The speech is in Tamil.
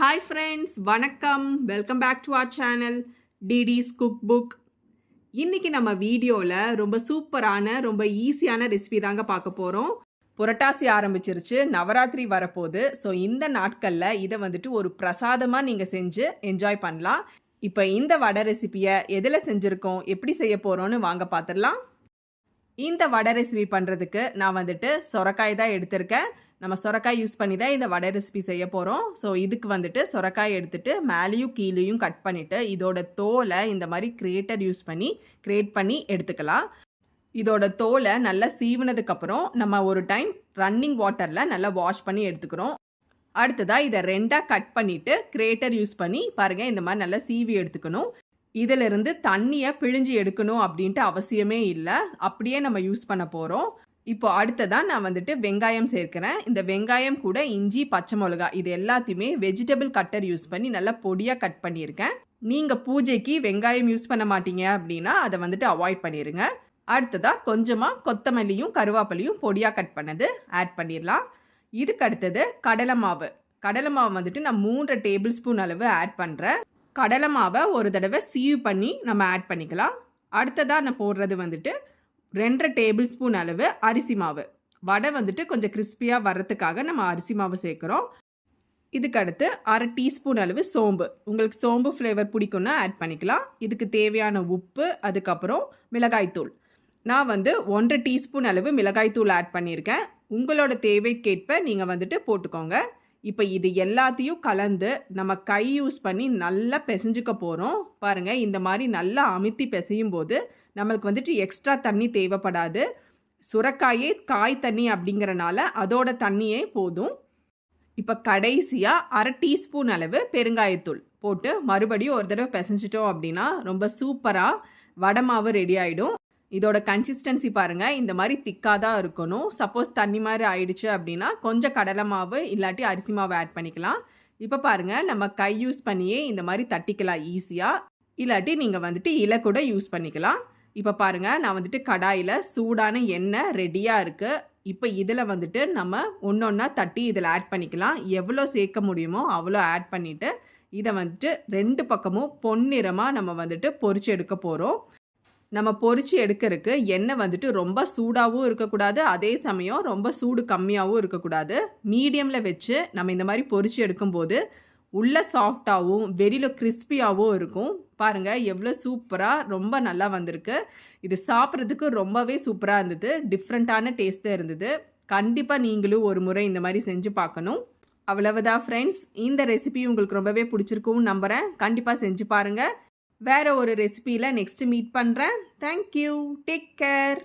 ஹாய் ஃப்ரெண்ட்ஸ் வணக்கம். Welcome back to our channel TT's cook book இன்றைக்கி நம்ம வீடியோவில் ரொம்ப சூப்பரான ரொம்ப ஈஸியான ரெசிபி தாங்க பார்க்க போகிறோம் புரட்டாசி ஆரம்பிச்சிருச்சு நவராத்திரி வரப்போகுது. ஸோ இந்த நாட்களில் இதை வந்துட்டு ஒரு பிரசாதமாக நீங்கள் செஞ்சு என்ஜாய் பண்ணலாம். இப்போ இந்த வடை ரெசிபியை எதில் செஞ்சுருக்கோம் எப்படி செய்ய போகிறோன்னு வாங்க பார்த்துடலாம் இந்த வடை ரெசிபி பண்ணுறதுக்கு நான் வந்துட்டு சொரக்காய் தான் எடுத்திருக்கேன். நம்ம சொரக்காய் யூஸ் பண்ணி தான் இந்த வடை ரெசிபி செய்ய போகிறோம் ஸோ இதுக்கு வந்துட்டு சொரக்காய் எடுத்துட்டு மேலேயும் கீழேயும் கட் பண்ணிவிட்டு இதோட தோலை இந்த மாதிரி கிரேட்டர் யூஸ் பண்ணி கிரியேட் பண்ணி எடுத்துக்கலாம். இதோட தோலை நல்லா சீவினதுக்கப்புறம் நம்ம ஒரு டைம் ரன்னிங் வாட்டரில் நல்லா வாஷ் பண்ணி எடுத்துக்கிறோம். அடுத்ததாக இதை ரெண்டாக கட் பண்ணிவிட்டு கிரேட்டர் யூஸ் பண்ணி பாருங்கள் இந்த மாதிரி நல்லா சீவி எடுத்துக்கணும். இதிலிருந்து தண்ணியை பிழிஞ்சு எடுக்கணும் அப்படின்ட்டு அவசியமே இல்லை. அப்படியே நம்ம யூஸ் பண்ண போகிறோம் இப்போ அடுத்ததான் நான் வந்துட்டு வெங்காயம் சேர்க்கிறேன். இந்த வெங்காயம் கூட இஞ்சி பச்சை மிளகா இது எல்லாத்தையுமே வெஜிடபிள் கட்டர் யூஸ் பண்ணி நல்லா பொடியாக கட் பண்ணியிருக்கேன். நீங்கள் பூஜைக்கு வெங்காயம் யூஸ் பண்ண மாட்டீங்க அப்படின்னா அதை வந்துட்டு அவாய்ட் பண்ணிடுங்க அடுத்ததாக கொஞ்சமாக கொத்தமல்லியும் கருவேப்பிலையும் பொடியாக கட் பண்ணது ஆட் பண்ணிடலாம் இதுக்கு அடுத்தது கடலை மாவு. கடலை மாவு வந்துட்டு நான் மூன்று டேபிள் ஸ்பூன் அளவு ஆட் பண்ணுறேன் கடலை மாவை ஒரு தடவை சீவ் பண்ணி நம்ம ஆட் பண்ணிக்கலாம். அடுத்ததாக நான் போடுறது வந்துட்டு ரெண்டரை டேபிள் ஸ்பூன் அளவு அரிசி மாவு. வடை வந்துட்டு கொஞ்சம் கிறிஸ்பியாக வர்றதுக்காக நம்ம அரிசி மாவு சேர்க்குறோம். இதுக்கு அடுத்து அரை டீஸ்பூன் அளவு சோம்பு. உங்களுக்கு சோம்பு ஃப்ளேவர் பிடிக்கும்னா ஆட் பண்ணிக்கலாம். இதுக்கு தேவையான உப்பு அதுக்கப்புறம் மிளகாய்த்தூள். நான் வந்து ஒன்றரை டீஸ்பூன் அளவு மிளகாய்த்தூள் ஆட் பண்ணியிருக்கேன். உங்களோட தேவைக்கேற்ப நீங்கள் வந்துட்டு போட்டுக்கோங்க. இப்போ இது எல்லாத்தையும் கலந்து நம்ம கை யூஸ் பண்ணி நல்லா பிசைஞ்சுக்க போகிறோம் பாருங்கள் இந்த மாதிரி நல்லா அமுத்தி பிசையும் போது நம்மளுக்கு வந்துட்டு எக்ஸ்ட்ரா தண்ணி தேவைப்படாது. சுரக்காயே காய் தண்ணி அப்படிங்கிறனால அதோட தண்ணியே போதும். இப்போ கடைசியாக அரை டீஸ்பூன் அளவு பெருங்காயத்தூள் போட்டு மறுபடியும் ஒரு தடவை பிசைஞ்சிட்டோம் அப்படின்னா ரொம்ப சூப்பராக வடை மாவு ரெடி ஆகிடும் இதோட கன்சிஸ்டன்சி பாருங்கள் இந்த மாதிரி திக்காக தான் இருக்கணும். சப்போஸ் தண்ணி மாதிரி ஆயிடுச்சு அப்படின்னா கொஞ்சம் கடலை மாவு இல்லாட்டி அரிசி மாவு ஆட் பண்ணிக்கலாம். இப்போ பாருங்கள் நம்ம கை யூஸ் பண்ணியே இந்த மாதிரி தட்டிக்கலாம் ஈஸியாக இல்லாட்டி நீங்கள் வந்துட்டு இலை கூட யூஸ் பண்ணிக்கலாம். இப்போ பாருங்கள் நான் வந்துட்டு கடாயில் சூடான எண்ணெய் ரெடியாக இருக்குது இப்போ இதில் வந்துட்டு நம்ம ஒன்று ஒன்றா தட்டி இதில் ஆட் பண்ணிக்கலாம். எவ்வளோ சேர்க்க முடியுமோ அவ்வளோ ஆட் பண்ணிவிட்டு இதை வந்துட்டு ரெண்டு பக்கமும் பொன்னிறமாக நம்ம வந்துட்டு பொறிச்சு எடுக்க போகிறோம் நம்ம பொறிச்சு எடுக்கிறதுக்கு எண்ணெய் வந்துட்டு ரொம்ப சூடாகவும் இருக்கக்கூடாது. அதே சமயம் ரொம்ப சூடு கம்மியாகவும் இருக்கக்கூடாது. மீடியமில் வச்சு நம்ம இந்த மாதிரி பொறிச்சு எடுக்கும்போது உள்ள சாஃப்டாகவும் வெளியில் கிறிஸ்பியாகவும் இருக்கும். பாருங்கள் எவ்வளோ சூப்பராக ரொம்ப நல்லா வந்திருக்கு. இது சாப்பிட்றதுக்கு ரொம்பவே சூப்பராக இருந்தது. டிஃப்ரெண்ட்டான டேஸ்ட்டாக இருந்தது. கண்டிப்பாக நீங்களும் ஒரு முறை இந்த மாதிரி செஞ்சு பார்க்கணும். அவ்வளவுதான் ஃப்ரெண்ட்ஸ் இந்த ரெசிபி உங்களுக்கு ரொம்பவே பிடிச்சிருக்கும் நம்புகிறேன் கண்டிப்பாக செஞ்சு பாருங்கள் வேற ஒரு ரெசிபியில் நெக்ஸ்ட் மீட் பண்ணுறேன் தேங்க்யூ டேக் கேர்